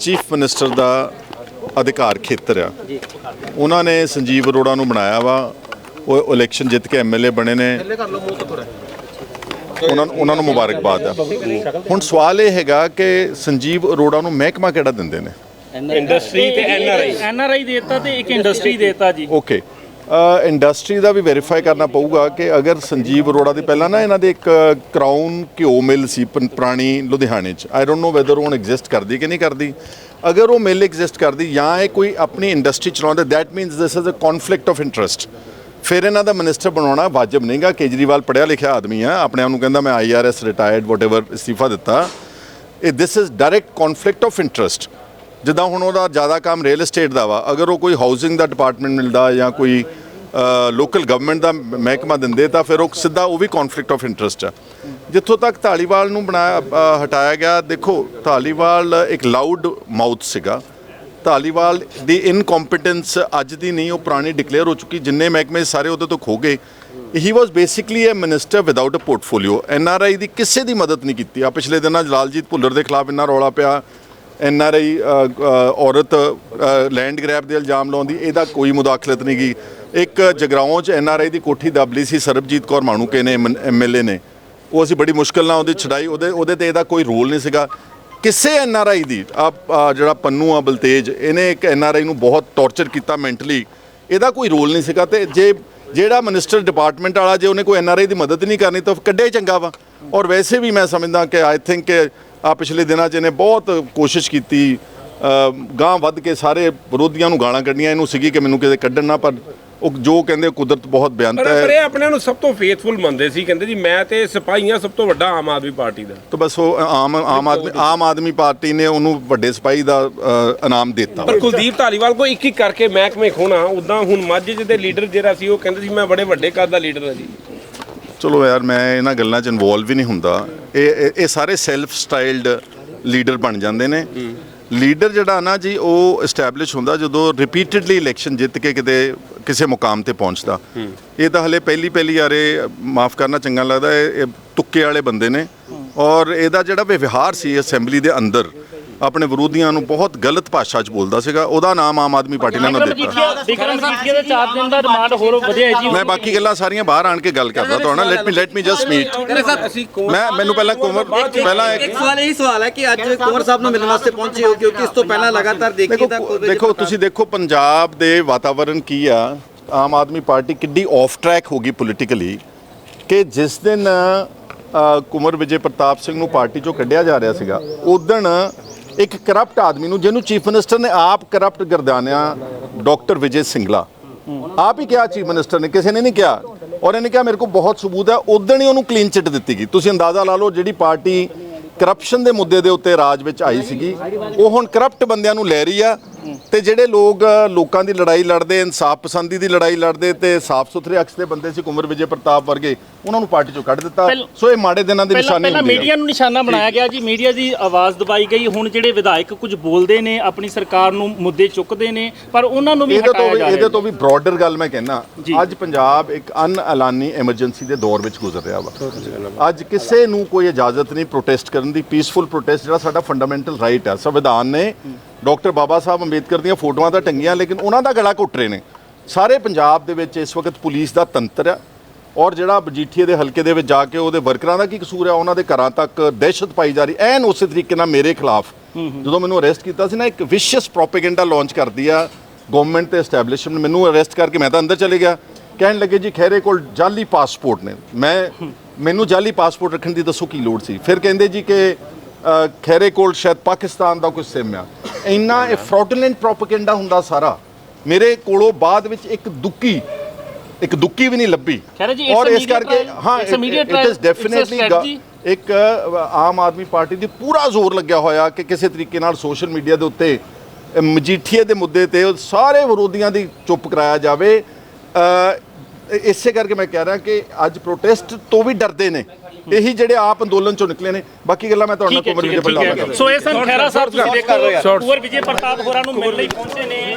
Chief minister ਦਾ ਅਧਿਕਾਰ ਖੇਤਰ ਆ ਉਹਨਾਂ ਨੇ ਸੰਜੀਵ ਅਰੋੜਾ ਨੂੰ ਬਣਾਇਆ ਵਾ। ਉਹ ਇਲੈਕਸ਼ਨ ਜਿੱਤ ਕੇ ਐਮਐਲਏ ਬਣੇ ਨੇ। ਉਹਨਾਂ ਨੂੰ ਉਹਨਾਂ ਨੂੰ ਮੁਬਾਰਕਬਾਦ ਆ। ਹੁਣ ਸਵਾਲ ਇਹ ਹੈਗਾ ਕਿ ਸੰਜੀਵ ਅਰੋੜਾ ਨੂੰ ਮਹਿਕਮਾ ਕਿਹੜਾ ਦਿੰਦੇ ਨੇ? ਇੰਡਸਟਰੀ ਤੇ ਐਨਆਰਆਈ ਐਨਆਰਆਈ ਦੇਤਾ ਤੇ ਇੱਕ ਇੰਡਸਟਰੀ ਦੇਤਾ ਜੀ। ਓਕੇ ਇੰਡਸਟਰੀ ਦਾ ਵੀ ਵੈਰੀਫਾਈ ਕਰਨਾ ਪਊਗਾ ਕਿ ਅਗਰ ਸੰਜੀਵ ਅਰੋੜਾ ਦੇ ਪਹਿਲਾਂ ਨਾ ਇਹਨਾਂ ਦੇ ਇੱਕ ਕਰਾਊਨ ਘਿਓ ਮਿਲ ਸੀ ਪਨ- ਪੁਰਾਣੀ ਲੁਧਿਆਣੇ 'ਚ। ਆਈ ਡੋਨਟ ਨੋ ਵੈਦਰ ਉਹ ਐਗਜ਼ਿਸਟ ਕਰਦੀ ਕਿ ਨਹੀਂ ਕਰਦੀ। ਅਗਰ ਉਹ ਮਿਲ ਐਗਜ਼ਿਸਟ ਕਰਦੀ ਜਾਂ ਇਹ ਕੋਈ ਆਪਣੀ ਇੰਡਸਟਰੀ ਚਲਾਉਂਦੇ that means this is a conflict of interest ਫਿਰ ਇਹਨਾਂ ਦਾ ਮਿਨਿਸਟਰ ਬਣਾਉਣਾ ਵਾਜਬ ਨਹੀਂਗਾ ਕੇਜਰੀਵਾਲ ਪੜਿਆ ਲਿਖਿਆ ਆਦਮੀ ਆ, ਆਪਣੇ ਆਪ ਨੂੰ ਕਹਿੰਦਾ ਮੈਂ ਆਈਆਰਐਸ ਰਿਟਾਇਰਡ ਵਾਟਐਵਰ ਅਸਤੀਫਾ ਦਿੱਤਾ। ਇਹ this is direct conflict of interest ਜਿੱਦਾਂ ਹੁਣ ਉਹਦਾ ਜ਼ਿਆਦਾ ਕੰਮ ਰੀਅਲ ਏਸਟੇਟ ਦਾ ਵਾ। ਅਗਰ ਉਹ ਕੋਈ ਹਾਊਸਿੰਗ ਦਾ ਡਿਪਾਰਟਮੈਂਟ ਮਿਲਦਾ ਜਾਂ ਕੋਈ ਲੋਕਲ ਗਵਰਨਮੈਂਟ ਦਾ ਮਹਿਕਮਾ ਦਿੰਦੇ ਤਾਂ ਫਿਰ ਉਹ ਸਿੱਧਾ ਉਹ ਵੀ ਕਨਫਲਿਕਟ ਆਫ ਇੰਟਰਸਟ ਆ। ਜਿੱਥੋਂ ਤੱਕ ਧਾਲੀਵਾਲ ਨੂੰ ਬਣਾਇਆ ਹਟਾਇਆ ਗਿਆ, ਦੇਖੋ ਧਾਲੀਵਾਲ ਇੱਕ ਲਾਊਡ ਮਾਊਥ ਸੀਗਾ। ਧਾਲੀਵਾਲ ਦੀ ਇਨਕੰਪੀਟੈਂਸ ਅੱਜ ਦੀ ਨਹੀਂ, ਉਹ ਪੁਰਾਣੀ ਡਿਕਲੇਅਰ ਹੋ ਚੁੱਕੀ, ਜਿੰਨੇ ਮਹਿਕਮੇ ਸਾਰੇ ਉਹਦੇ ਤੋਂ ਖੋ ਗਏ। He was basically a minister without a portfolio N R I ਦੀ ਕਿਸੇ ਦੀ ਮਦਦ ਨਹੀਂ ਕੀਤੀ। ਆ ਪਿਛਲੇ ਦਿਨਾਂ ਜਲਾਲਜੀਤ ਭੁੱਲਰ ਦੇ ਖਿਲਾਫ ਇੰਨਾ ਰੌਲਾ ਪਿਆ ਐੱਨ ਆਰ ਆਈ ਔਰਤ ਲੈਂਡ ਗ੍ਰੈਬ ਦੇ ਇਲਜ਼ਾਮ ਲਾਉਂਦੀ ਇਹਦਾ ਕੋਈ ਮੁਦਾਖਲਤ ਨਹੀਂ ਗਈ ਇੱਕ ਜਗਰਾਓਂ ਚ ਐੱਨ ਆਰ ਆਈ ਦੀ ਕੋਠੀ ਦਬਲੀ ਸੀ ਸਰਬਜੀਤ ਕੌਰ ਮਾਣੂਕੇ ਨੇ ਐਮਐਲਏ ਨੇ। ਉਹ ਅਸੀਂ ਬੜੀ ਮੁਸ਼ਕਲ ਨਾਲ ਉਹਦੀ ਛਡਾਈ, ਉਹਦੇ ਉਹਦੇ ਤੇ ਇਹਦਾ ਕੋਈ ਰੋਲ ਨਹੀਂ ਸੀਗਾ। ਕਿਸੇ ਐਨਆਰਆਈ ਦੀ ਆ ਆ ਜਿਹੜਾ ਪੰਨੂ ਆ, ਬਲਤੇਜ, ਇਹਨੇ ਇੱਕ ਐੱਨ ਆਰ ਆਈ ਨੂੰ ਬਹੁਤ ਟੌਰਚਰ ਕੀਤਾ ਮੈਂਟਲੀ। ਇਹਦਾ ਕੋਈ ਰੋਲ ਨਹੀਂ ਸੀਗਾ ਤੇ ਜੇ, ਜਿਹੜਾ ਮਿਨਿਸਟਰ ਡਿਪਾਰਟਮੈਂਟ ਵਾਲਾ, ਜੇ ਉਹਨੇ ਕੋਈ ਐਨਆਰਆਈ ਦੀ ਮਦਦ ਨਹੀਂ ਕਰਨੀ, ਤਾਂ ਕੱਢਿਆ ਚੰਗਾ ਵਾ। ਔਰ ਵੈਸੇ ਵੀ ਮੈਂ ਸਮਝਦਾ ਕਿ ਆਈ ਥਿੰਕ ਆ ਪਿਛਲੇ ਦਿਨਾਂ 'ਚ ਇਹਨੇ ਬਹੁਤ ਕੋਸ਼ਿਸ਼ ਕੀਤੀ ਗਾਂ ਵੱਧ ਕੇ ਸਾਰੇ ਵਿਰੋਧੀਆਂ ਨੂੰ ਗਾਲਾਂ ਕੱਢੀਆਂ ਇਹਨੂੰ ਸੀਗੀ ਕਿ ਮੈਨੂੰ ਕਿਤੇ ਕੱਢਣ ਨਾ ਪਰ ਉਹ ਜੋ ਕਹਿੰਦੇ ਕੁਦਰਤ ਬਹੁਤ ਬਿਆਨਤ ਹੈ ਪਰ ਇਹ ਆਪਣੇ ਨੂੰ ਸਭ ਤੋਂ ਫੇਥਫੁਲ ਮੰਨਦੇ ਸੀ ਕਹਿੰਦੇ ਜੀ ਮੈਂ ਤੇ ਸਿਪਾਹੀਆਂ ਸਭ ਤੋਂ ਵੱਡਾ ਆਮ ਆਦਮੀ ਪਾਰਟੀ ਦਾ। ਤਾਂ ਬਸ ਉਹ ਆਮ ਆਮ ਆਦਮੀ ਆਮ ਆਦਮੀ ਪਾਰਟੀ ਨੇ ਉਹਨੂੰ ਵੱਡੇ ਸਿਪਾਹੀ ਦਾ ਇਨਾਮ ਦਿੱਤਾ। ਪਰ ਕੁਲਦੀਪ ਧਾਲੀਵਾਲ ਕੋ ਇੱਕ ਇੱਕ ਕਰਕੇ ਮਹਿਕਮੇ ਖੋਣਾ ਉਦਾਂ ਹੁਣ ਮਾਝੇ ਦੇ ਲੀਡਰ ਜਿਹੜਾ ਸੀ ਉਹ ਕਹਿੰਦੇ ਸੀ ਮੈਂ ਬੜੇ ਵੱਡੇ ਕੱਦ ਦਾ ਲੀਡਰ ਹਾਂ ਜੀ। ਚਲੋ ਯਾਰ, ਮੈਂ ਇਹਨਾਂ ਗੱਲਾਂ 'ਚ ਇਨਵੋਲਵ ਵੀ ਨਹੀਂ ਹੁੰਦਾ। ਇਹ, ਇਹ- ਸਾਰੇ ਸੈਲਫ ਸਟਾਈਲਡ ਲੀਡਰ ਬਣ ਜਾਂਦੇ ਨੇ। ਲੀਡਰ ਜਿਹੜਾ ਨਾ ਜੀ, ਉਹ ਐਸਟੈਬਲਿਸ਼ ਹੁੰਦਾ ਜਦੋਂ ਰਿਪੀਟਡਲੀ ਇਲੈਕਸ਼ਨ ਜਿੱਤ ਕੇ ਕਿਤੇ, ਕਿਸੇ ਮੁਕਾਮ ਤੇ ਪਹੁੰਚਦਾ। ਇਹ ਤਾਂ ਹਲੇ ਪਹਿਲੀ ਪਹਿਲੀ ਯਾਰੇ ਮਾਫ ਕਰਨਾ ਚੰਗਾ ਲੱਗਦਾ, ਇਹ ਤੁੱਕੇ ਵਾਲੇ ਬੰਦੇ ਨੇ। ਔਰ ਇਹਦਾ ਜਿਹੜਾ ਵਿਵਹਾਰ ਸੀ ਅਸੈਂਬਲੀ ਦੇ ਅੰਦਰ ਆਪਣੇ ਵਿਰੋਧੀਆਂ ਨੂੰ ਬਹੁਤ ਗਲਤ ਭਾਸ਼ਾ 'ਚ ਬੋਲਦਾ ਸੀਗਾ। ਉਹਦਾ ਨਾਮ ਆਮ ਆਦਮੀ ਪਾਰਟੀ ਨੇ ਉਹਨਾਂ ਦਿੱਤਾ। ਜੀਠੀਆ ਵਿਕਰਮ ਜੀਠੀਆ ਦੇ 4 ਦਿਨ ਦਾ ਰਿਮਾਂਡ ਹੋਰ ਵਧਿਆ ਹੈ ਜੀ। ਮੈਂ ਬਾਕੀ ਗੱਲਾਂ ਸਾਰੀਆਂ ਬਾਹਰ ਆਣ ਕੇ ਗੱਲ ਕਰਦਾ ਤੁਹਾਡਾ let me let me just meet ਅਸੀਂ ਮੈਂ ਮੈਨੂੰ ਪਹਿਲਾਂ ਕੋਮਰ ਪਹਿਲਾਂ ਇੱਕ ਸਵਾਲ ਇਹ ਸਵਾਲ ਹੈ ਕਿ ਅੱਜ ਕੁੰਵਰ ਸਾਹਿਬ ਨੂੰ ਮਿਲਣ ਵਾਸਤੇ ਪਹੁੰਚੇ ਹੋ ਕਿਉਂਕਿ ਇਸ ਤੋਂ ਪਹਿਲਾਂ ਲਗਾਤਾਰ ਦੇਖੀ ਤਾਂ ਦੇਖੋ ਕੋਈ- ਦੇਖੋ ਤੁਸੀਂ ਦੇਖੋ ਪੰਜਾਬ ਦੇ ਵਾਤਾਵਰਣ ਕੀ ਆ? ਆਮ ਆਦਮੀ ਪਾਰਟੀ ਕਿੱਡੀ ਆਫ ਟਰੈਕ ਹੋ ਗਈ ਪੋਲੀਟੀਕਲੀ ਕਿ ਜਿਸ ਦਿਨ ਅ, ਕੁੰਵਰ ਵਿਜੇ ਪ੍ਰਤਾਪ ਸਿੰਘ ਨੂੰ ਪਾਰਟੀ ਚੋਂ ਕੱਢਿਆ ਜਾ ਰਿਹਾ ਸੀਗਾ ਉਦਣ ਇੱਕ ਕਰਪਟ ਆਦਮੀ ਨੂੰ, ਜਿਹਨੂੰ ਚੀਫ ਮਿਨਿਸਟਰ ਨੇ ਆਪ ਕਰਪਟ ਗਰਦਾਨਿਆ ਡਾਕਟਰ ਵਿਜੇ ਸਿੰਗਲਾ। ਆਪ ਹੀ ਕਿਹਾ ਚੀਫ ਮਿਨਿਸਟਰ ਨੇ, ਕਿਸੇ ਨੇ ਨਹੀਂ ਕਿਹਾ। ਔਰ ਇਹਨੇ ਕਿਹਾ, ਮੇਰੇ ਕੋਲ ਬਹੁਤ ਸਬੂਤ ਹੈ। ਉਦਣ ਹੀ ਉਹਨੂੰ ਕਲੀਨ ਚਿੱਟ ਦਿੱਤੀ ਗਈ। ਤੁਸੀਂ ਅੰਦਾਜ਼ਾ ਲਾ ਲਓ, ਜਿਹੜੀ ਪਾਰਟੀ ਕਰਪਸ਼ਨ ਦੇ ਮੁੱਦੇ ਦੇ ਉੱਤੇ ਰਾਜ ਵਿੱਚ ਆਈ ਸੀਗੀ, ਉਹ ਹੁਣ ਕਰਪਟ ਬੰਦਿਆਂ ਨੂੰ ਲੈ ਰਹੀ ਆ। ਤੇ ਜਿਹੜੇ ਲੋਕ ਲੋਕਾਂ ਦੀ ਲੜਾਈ ਲੜਦੇ ਇਨਸਾਫ ਪਸੰਦੀ ਦੀ ਲੜਾਈ ਲੜਦੇ ਤੇ ਸਾਫ਼ ਸੁਥਰੇ ਅਕਸ ਦੇ ਬੰਦੇ ਸੀ ਕੁੰਵਰ ਵਿਜੇ ਪ੍ਰਤਾਪ ਵਰਗੇ ਉਹਨਾਂ ਨੂੰ ਪਾਰਟੀ ਚੋਂ ਕੱਢ ਦਿੱਤਾ। ਸੋ ਇਹ ਮਾੜੇ ਦਿਨਾਂ ਦੀ ਨਿਸ਼ਾਨੀ ਪਹਿਲਾਂ ਮੀਡੀਆ ਨੂੰ ਨਿਸ਼ਾਨਾ ਬਣਾਇਆ ਗਿਆ ਜੀ। ਮੀਡੀਆ ਦੀ ਆਵਾਜ਼ ਦਬਾਈ ਗਈ। ਹੁਣ ਜਿਹੜੇ ਵਿਧਾਇਕ ਕੁਝ ਬੋਲਦੇ ਨੇ ਆਪਣੀ ਸਰਕਾਰ ਨੂੰ ਮੁੱਦੇ ਚੁੱਕਦੇ ਨੇ ਪਰ ਉਹਨਾਂ ਨੂੰ ਵੀ ਇਹਦੇ ਹਟਾਇਆ ਜਾ ਇਹਦੇ ਰਿਹਾ ਤੋਂ ਵੀ ਬ੍ਰੌਡਰ ਗੱਲ ਮੈਂ ਕਹਿਣਾ। ਅੱਜ ਪੰਜਾਬ ਇੱਕ ਅਨਐਲਾਨੀ ਐਮਰਜੈਂਸੀ ਦੇ ਦੌਰ ਵਿੱਚ ਗੁਜ਼ਰ ਰਿਹਾ ਵਾ। ਅੱਜ ਕਿਸੇ ਨੂੰ ਕੋਈ ਇਜਾਜ਼ਤ ਨਹੀਂ ਪ੍ਰੋਟੈਸਟ ਕਰਨ ਦੀ। ਪੀਸਫੁਲ ਪ੍ਰੋਟੈਸਟ ਜਿਹੜਾ ਸਾਡਾ ਫੰਡਾਮੈਂਟਲ ਰਾਈਟ ਹੈ ਸੰਵਿਧਾਨ ਨੇ ਡਾਕਟਰ ਬਾਬਾ ਸਾਹਿਬ ਅੰਬੇਦਕਰ ਦੀਆਂ ਫੋਟੋਆਂ ਤਾਂ ਟੰਗੀਆਂ ਲੇਕਿਨ ਉਹਨਾਂ ਦਾ ਗਲਾ ਘੁੱਟ ਰਹੇ ਨੇ। ਸਾਰੇ ਪੰਜਾਬ ਦੇ ਵਿੱਚ ਇਸ ਵਕਤ ਪੁਲਿਸ ਦਾ ਤੰਤਰ ਆ ਔਰ ਜਿਹੜਾ ਬਜੀਠੀਏ ਦੇ ਹਲਕੇ ਦੇ ਵਿੱਚ ਜਾ ਕੇ ਉਹਦੇ ਵਰਕਰਾਂ ਦਾ ਕੀ ਕਸੂਰ ਹੈ ਉਹਨਾਂ ਦੇ ਘਰਾਂ ਤੱਕ ਦਹਿਸ਼ਤ ਪਾਈ ਜਾ ਰਹੀ। ਐਨ ਉਸੇ ਤਰੀਕੇ ਨਾਲ ਮੇਰੇ ਖਿਲਾਫ ਜਦੋਂ ਮੈਨੂੰ ਅਰੈਸਟ ਕੀਤਾ ਸੀ ਨਾ ਇੱਕ ਵਿਸ਼ੀਅਸ ਪ੍ਰੋਪੇਗੈਂਡਾ ਲਾਂਚ ਕਰਦੀ ਆ ਗਵਰਨਮੈਂਟ ਤੇ ਐਸਟੈਬਲਿਸ਼ਮੈਂਟ ਮੈਨੂੰ ਅਰੈਸਟ ਕਰਕੇ ਮੈਂ ਤਾਂ ਅੰਦਰ ਚਲੇ ਗਿਆ। ਕਹਿਣ ਲੱਗੇ ਜੀ ਖੈਰੇ ਕੋਲ ਜਾਲੀ ਪਾਸਪੋਰਟ ਨੇ। ਮੈਂ ਮੈਨੂੰ ਜਾਲੀ ਪਾਸਪੋਰਟ ਰੱਖਣ ਦੀ ਦੱਸੋ ਕੀ ਲੋੜ ਸੀ? ਫਿਰ ਕਹਿੰਦੇ ਜੀ ਕਿ ਅ, ਖੈਰੇ ਕੋਲ ਸ਼ਾਇਦ ਪਾਕਿਸਤਾਨ ਦਾ ਕੋਈ ਸਿਮ ਆ। ਇੰਨਾ ਇਹ ਫਰਾਡੂਲੈਂਟ ਪ੍ਰੋਪੇਗੈਂਡਾ ਹੁੰਦਾ ਸਾਰਾ ਮੇਰੇ ਕੋਲੋਂ ਬਾਅਦ ਵਿੱਚ ਇੱਕ ਦੁੱਕੀ ਇੱਕ ਦੁੱਕੀ ਵੀ ਨਹੀਂ ਲੱਭੀ ਔਰ ਇਸ ਕਰਕੇ. ਹਾਂ ਇਟ. Is definitely. ਇੱਕ ਆਮ ਆਦਮੀ ਪਾਰਟੀ ਦੀ ਪੂਰਾ ਜ਼ੋਰ ਲੱਗਿਆ ਹੋਇਆ ਕਿ ਕਿਸੇ ਤਰੀਕੇ ਨਾਲ ਸੋਸ਼ਲ ਮੀਡੀਆ ਦੇ ਉੱਤੇ ਮਜੀਠੀਏ ਦੇ ਮੁੱਦੇ ਤੇ ਸਾਰੇ ਵਿਰੋਧੀਆਂ ਦੀ ਚੁੱਪ ਕਰਾਇਆ ਜਾਵੇ ਇਸੇ ਕਰਕੇ ਮੈਂ ਕਹਿ ਰਿਹਾ ਕਿ ਅੱਜ ਪ੍ਰੋਟੈਸਟ ਤੋਂ ਵੀ ਡਰਦੇ ਨੇ ਇਹੀ ਜਿਹੜੇ ਆਪ ਅੰਦੋਲਨ ਚੋਂ ਨਿਕਲੇ ਨੇ। ਬਾਕੀ ਗੱਲਾਂ ਮੈਂ ਤੁਹਾਡੇ ਨਾਲ ਕੋਮਰ ਵਿਜੇ ਪ੍ਰਤਾਪ ਸੋ ਇਹ ਸਨ ਖੈਰਾ ਸਾਹਿਬ ਤੁਸੀਂ। ਦੇਖੋ ਕੁਵਰ ਵਿਜੇ ਪ੍ਰਤਾਪ ਹੋਰਾਂ ਨੂੰ ਮਿਲਣ ਲਈ ਪਹੁੰਚੇ ਨੇ।